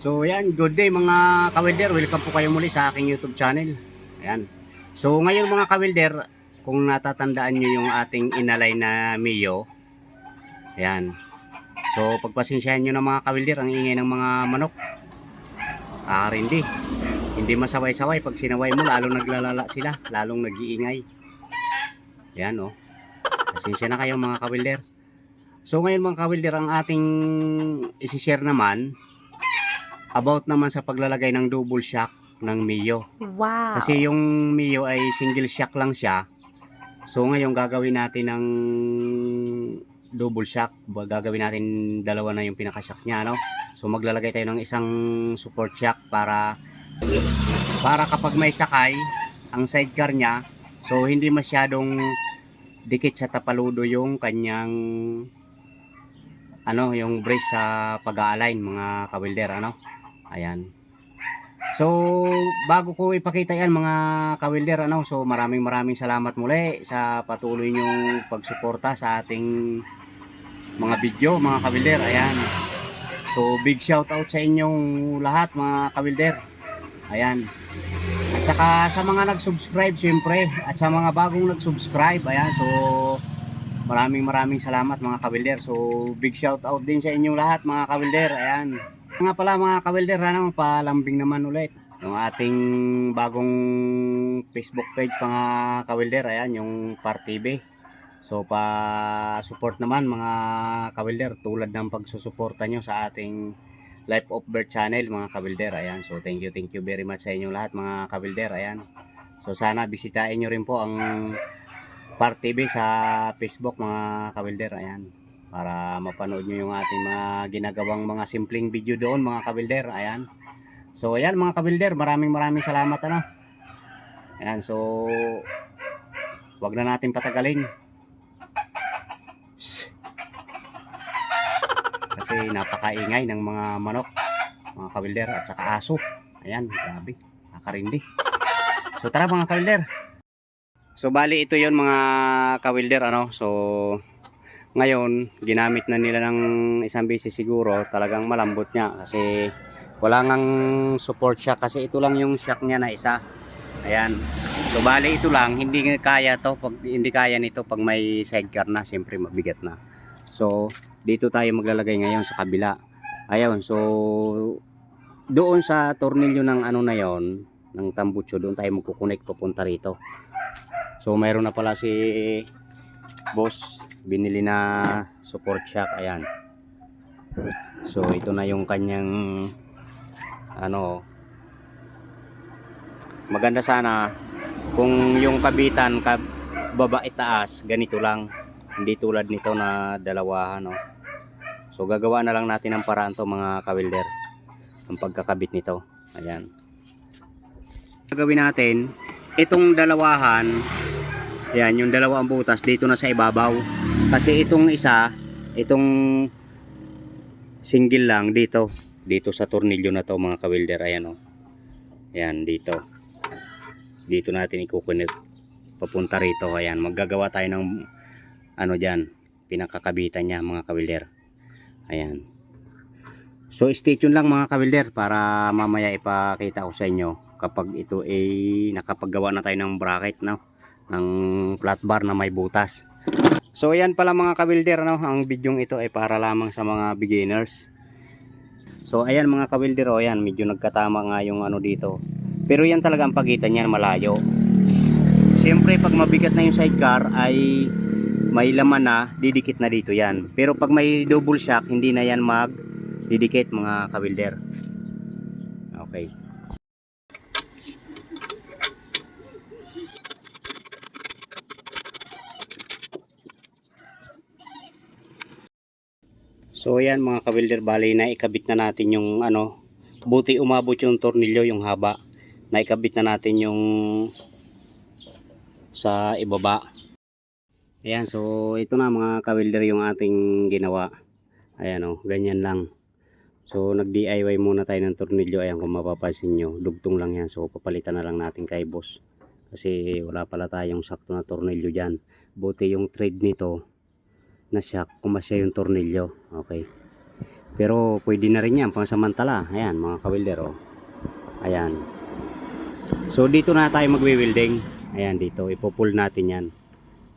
So yan, good day mga kawilder. Welcome po kayo muli sa aking YouTube channel. Ayan. So ngayon mga kawilder, kung natatandaan nyo yung ating inalay na Mio. Ayan. So pagpasensyahan nyo na mga kawilder, ang ingay ng mga manok. Ah, hindi. Hindi masaway-saway. Pag sinaway mo, lalong naglalala sila. Lalong nag-iingay. Ayan oh. Pasensya na kayo mga kawilder. So ngayon mga kawilder, ang ating isi-share naman about naman sa paglalagay ng double shock ng Mio. Wow. Kasi yung Mio ay single shock lang siya. So ngayon gagawin natin ng double shock. Gagawin natin dalawa na yung pinaka-shock niya, no? So maglalagay tayo ng isang support shock para para kapag may sakay ang sidecar niya, so hindi masyadong dikit sa tapaludo yung kanyang ano, yung brace sa pag-align mga kawilder, ano? Ayan. So, bago ko ipakita yan mga kawilder, ano, so maraming maraming salamat muli sa patuloy nyong pagsuporta sa ating mga video, mga kawilder. Ayan. So, big shout out sa inyong lahat mga kawilder. Ayan. At saka sa mga nag-subscribe syempre, at sa mga bagong nag-subscribe, ayan, so maraming maraming salamat mga kawilder. So, big shout out din sa inyong lahat mga kawilder. Ayan. Nga pala mga kawilder, ano, palambing naman ulit. Yung ating bagong Facebook page mga kawilder, ayan, yung Par TV. So, pa-support naman mga kawilder tulad ng pagsusuporta nyo sa ating Life of Bird channel mga kawilder. Ayan, so thank you, thank you very much sa inyong lahat mga kawilder. Ayan. So, sana bisitahin nyo rin po ang Par TV sa Facebook mga kawilder. Ayan para mapanood nyo yung ating mga ginagawang mga simpleng video doon mga kabilder. Ayan. So ayan mga kabilder maraming maraming salamat ano. Ayan so wag na natin patagalin. Kasi napakaingay ng mga manok mga kabilder at saka aso. Ayan grabe. Nakarindi so tara mga kabilder. So bali ito yon mga kawilder ano. So ngayon ginamit na nila ng isang beses siguro talagang malambot niya. Kasi wala ngang support shock kasi ito lang yung shock niya na isa. Ayan. So bali ito lang hindi kaya to pag hindi kaya nito pag may sidecar na siyempre mabigat na. So dito tayo maglalagay ngayon sa kabila. Ayun so doon sa tornilyo ng ano na yon ng tambucho doon tayo magkukunik papunta rito. So mayroon na pala si boss binili na support shock ayan. So ito na yung kanyang ano maganda sana kung yung kabitan kab baba itaas ganito lang. Hindi tulad nito na dalawahan no so gagawa na lang natin ng paraan to mga kawilder ang pagkakabit nito. Ayan. Gagawin natin itong dalawahan Ayan, yung dalawang butas dito na sa ibabaw. Kasi itong isa, itong single lang dito. Dito sa tornilyo na to mga kawilder. Ayan o. Ayan, dito. Dito natin ikukunik. Papunta rito. Ayan, maggagawa tayo ng ano dyan. Pinakakabitan niya mga kawilder. Ayan. So, stay tuned lang mga kawilder para mamaya ipakita ko sa inyo kapag ito ay nakapaggawa na tayo ng bracket, no? ng flat bar na may butas. So ayan pala mga kabilder no, ang bidyong ito ay para lamang sa mga beginners. So ayan mga kabilder oh, ayan medyo nagkatama nga yung ano dito. Pero yan talaga ang pagitan niyan malayo. Siyempre pag mabigat na yung sidecar ay may laman na, didikit na dito yan. Pero pag may double shock, hindi na yan mag didikit mga kabilder. Okay. So ayan mga kabilder, bali na ikabit na natin yung ano, buti umabot yung tornilyo, yung haba. Na ikabit na natin yung sa ibaba. Ayan, so ito na mga kabilder yung ating ginawa. Ayan o, ganyan lang. So nag-DIY muna tayo ng tornilyo. Ayan kung mapapansin nyo, dugtong lang yan. So papalitan na lang natin kay boss. Kasi wala pala tayong sakto na tornilyo dyan. Buti yung thread nito na shock kung masya yung tornilyo. Okay. Pero pwede na rin yan, pansamantala. Ayan, mga kawilder, oh. Ayan. So, dito na tayo magwi-welding. Ayan, dito. Ipopull natin yan.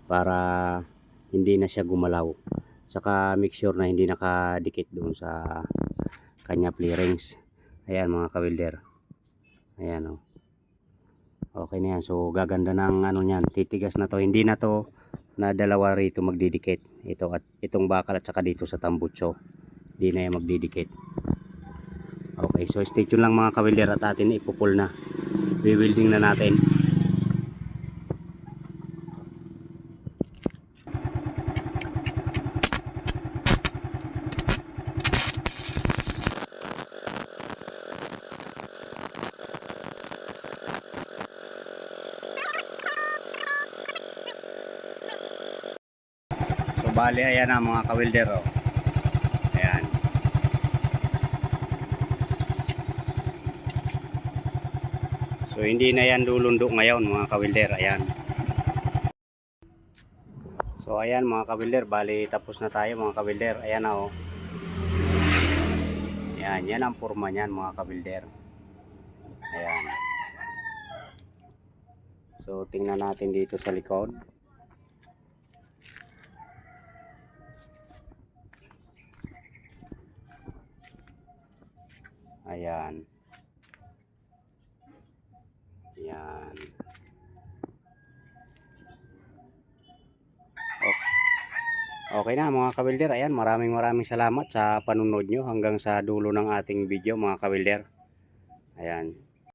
Para hindi na siya gumalaw. Saka make sure na hindi nakadikit doon sa kanya clearings. Ayan, mga kawilder. Ayan, oh. Okay na yan. So, gaganda ng ano niyan. Titigas na to. Hindi na to na dalawa rito magdidikit. Ito at itong bakal at saka dito sa tambutso. Hindi na yan magdidikit. Okay, so stay tuned lang mga kawilder at atin ipupul na. Rewelding na natin. Bali ayan na mga kawilder oh. Ayan. So hindi na yan lulundo ngayon mga kawilder. Ayan. So ayan mga kawilder. Bali tapos na tayo mga kawilder. Ayan na oh. Ayan. Yan ang forma niyan mga kawilder. Ayan. So tingnan natin dito sa likod. Ayan. Ayan. Ok- Okay na mga kawilder. Ayan, maraming maraming salamat sa panunod nyo hanggang sa dulo ng ating video mga kawilder. Ayan.